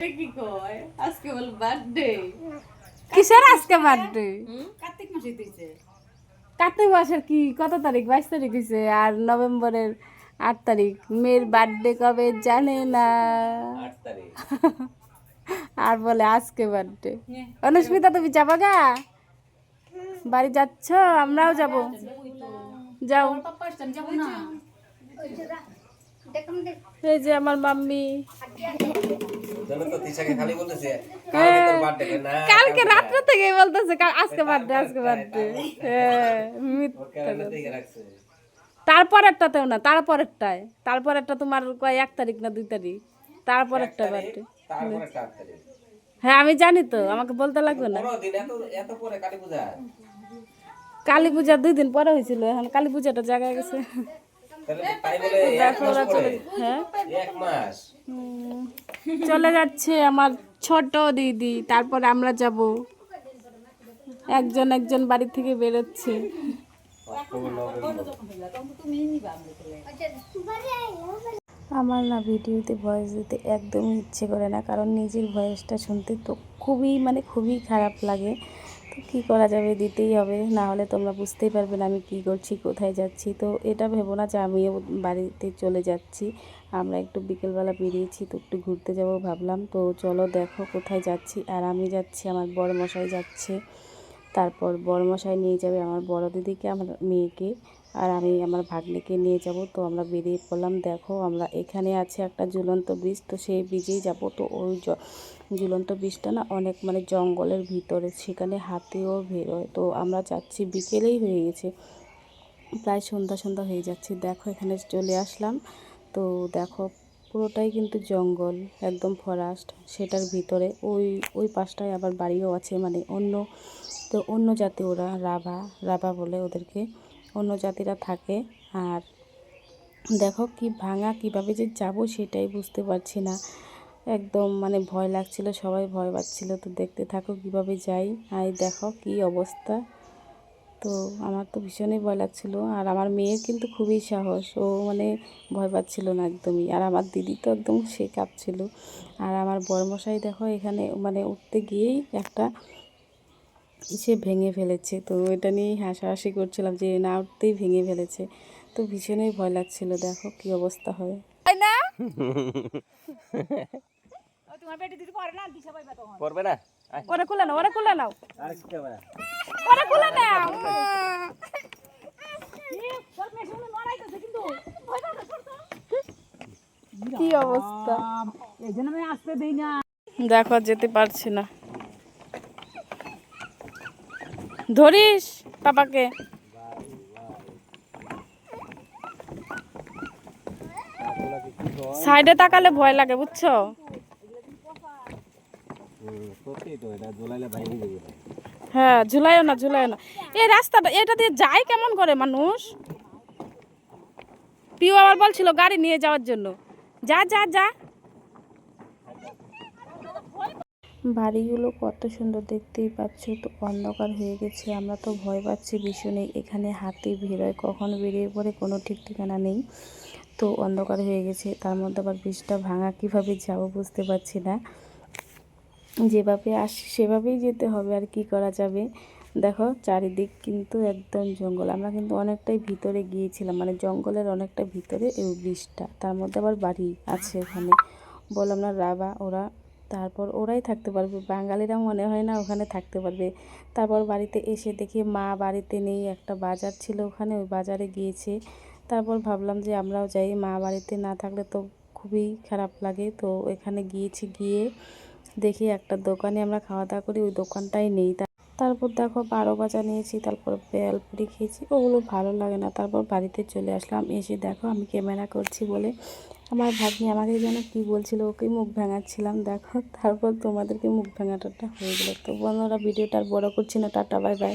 কি কয়? আজকে বল বার্থডে কিসের আজকে বার্থডে কার্তিক মাসে দিয়েছে কার্তিক মাসের কি? কত তারিখ? বাইশ তারিখ হয়েছে আর নভেম্বরের আট তারিখ। মেয়ের বার্থডে কবে জানে না। আর বলে আজকে বার্থডে অনুস্মিতা তুমি যাবা গা? বাড়ি যাচ্ছ? আমরাও যাব। যাও। যাব না। এই যে আমার মাম্মি। হ্যাঁ। কালকে রাত্রে থেকে বলতেছে আজকে বার্থডে আজকে বার্থডে হ্যাঁ তারপরেরটাতেও না তারপরেরটায়। তারপরেরটা তোমার কয় এক তারিখ না দুই তারিখ? তারপরেরটা বার্থডে হ্যাঁ আমি জানি তো আমাকে বলতে লাগবে না। কালী পূজা? দুই দিন পরে হয়েছিল এখন কালী পূজাটা জায়গায় গেছে। হ্যাঁ। চলে যাচ্ছে আমার ছোট দিদি, তারপর আমরা যাব। একজন একজন বাড়ি থেকে বেরোচ্ছে। আমার না ভিডিওতে ভয়েস দিতে একদমই ইচ্ছে করে না, কারণ নিজের ভয়েসটা শুনতে তো খুবই মানে খুবই খারাপ লাগে। তো কী করা যাবে? দিতেই হবে। না হলে তোমরা বুঝতেই পারবে না আমি কি করছি, কোথায় যাচ্ছি। তো এটা ভেবো না যে আমিও বাড়িতে চলে যাচ্ছি। আমরা একটু বিকেলবেলা বেরিয়েছি, তো একটু ঘুরতে যাব ভাবলাম। তো চলো দেখো কোথায় যাচ্ছি। আর আমি যাচ্ছি, আমার বড় মশাই যাচ্ছে। তারপর বড় মশাই নিয়ে যাবে আমার বড় দিদিকে, আমার মেয়েকে। আর আমি আমার ভাগ্নেকে নিয়ে যাব। তো আমরা বেরিয়ে পড়লাম। দেখো, আমরা এখানে আছে একটা ঝুলন্ত ব্রিজ। তো সেই ব্রিজেই যাব। তো ওই ঝুলন্ত ব্রিজটা না অনেক মানে জঙ্গলের ভিতরে, সেখানে হাতিও বেরোয়। তো আমরা যাচ্ছি, বিকেলেই হয়ে গেছে। প্রায় সন্ধ্যা সন্ধ্যা হয়ে যাচ্ছে। দেখো, এখানে চলে আসলাম। তো দেখো, পুরোটাই কিন্তু জঙ্গল, একদম ফরেস্ট সেটার ভিতরে। ওই ওই পাশটায় আবার বাড়িও আছে মানে অন্য, তো অন্য জাতি ওরা, রাভা রাভা বলে ওদেরকে। অন্য জাতিরা থাকে। আর দেখো কি ভাঙা কীভাবে যে যাব সেটাই বুঝতে পারছি না। একদম মানে ভয় লাগছিল, সবাই ভয় পাচ্ছিল। তো দেখতে থাকো কীভাবে যাই। আর দেখো কি অবস্থা। তো আমার তো ভীষণই ভয় লাগছিল। আর আমার মেয়ের কিন্তু খুবই সাহস। ও মানে ভয় পাচ্ছিল না একদমই। আর আমার দিদি তো একদম সে কাঁপছিল। আর আমার বড়মশাই দেখো এখানে মানে উঠতে গিয়েই একটা সে ভেঙে ফেলেছে। তো এটা নিয়েই হাসাহাসি করছিলাম যে না উঠতেই ভেঙে ফেলেছে। তো ভীষণই ভয় লাগছিল দেখো কি অবস্থা হয়। না? ওরা নাও কি করবে ওরা খুলে নাও। কি অবস্থা? এই জন্য আমি আসতে দেই না। দেখো যেতে পারছি না। ধরিস পাপাকে। সাইডে তাকালে ভয় লাগে, বুঝছ? হ্যাঁ ঝুলাইও না ঝুলাইও না। এই রাস্তাটা, এটা দিয়ে যায় কেমন করে মানুষ? পিউ আবার বলছিল গাড়ি নিয়ে যাওয়ার জন্য। যা যা যা। বাড়িগুলো কত সুন্দর দেখতেই পাচ্ছ, তো অন্ধকার হয়ে গেছে, আমরা তো ভয় পাচ্ছি ভীষণই। এখানে হাতি বেরোয়, কখন বেরিয়ে পড়ে কোনো ঠিক ঠিকানা নেই। তো অন্ধকার হয়ে গেছে, তার মধ্যে আবার বৃষ্টিটা ভাঙা, কীভাবে যাব বুঝতে পারছি না। যেভাবে আসি, সেভাবেই যেতে হবে আর কি করা যাবে। দেখো, চারিদিক কিন্তু একদম জঙ্গল, আমরা কিন্তু অনেকটাই ভিতরে গিয়েছিলাম মানে জঙ্গলের অনেকটা ভিতরে এই ব্রিজটা, তার মধ্যে আবার বাড়ি আছে ওখানে বললাম না, রাবা, ওরা তারপর ওরাই থাকতে পারবে। বাঙালিরা মনে হয় না ওখানে থাকতে পারবে। তারপর বাড়িতে এসে দেখি মা বাড়িতে নেই, একটা বাজার ছিল ওখানে, ওই বাজারে গিয়েছে। তারপর ভাবলাম যে আমরাও যাই, মা বাড়িতে না থাকলে তো খুবই খারাপ লাগে। তো এখানে গিয়েছি, গিয়ে দেখি একটা দোকানে আমরা খাওয়া দাওয়া করি, ওই দোকানটাই নেই। তারপর দেখো বারো বাজা নিয়েছি, তারপর বেলপুরি খেয়েছি, ওগুলো ভালো লাগে না। তারপর বাড়িতে চলে আসলাম, এসে দেখো আমি ক্যামেরা করছি বলে আমার ভাগ্নি আমাকে যেন কী বলছিল ওকে মুখ ভাঙাচ্ছিলাম, দেখো। তারপর তোমাদেরকে মুখ ভাঙাটা হয়ে গেলো। তো বন্ধুরা, ভিডিওটা আর বড়ো করছি না, টাটা, বাই বাই।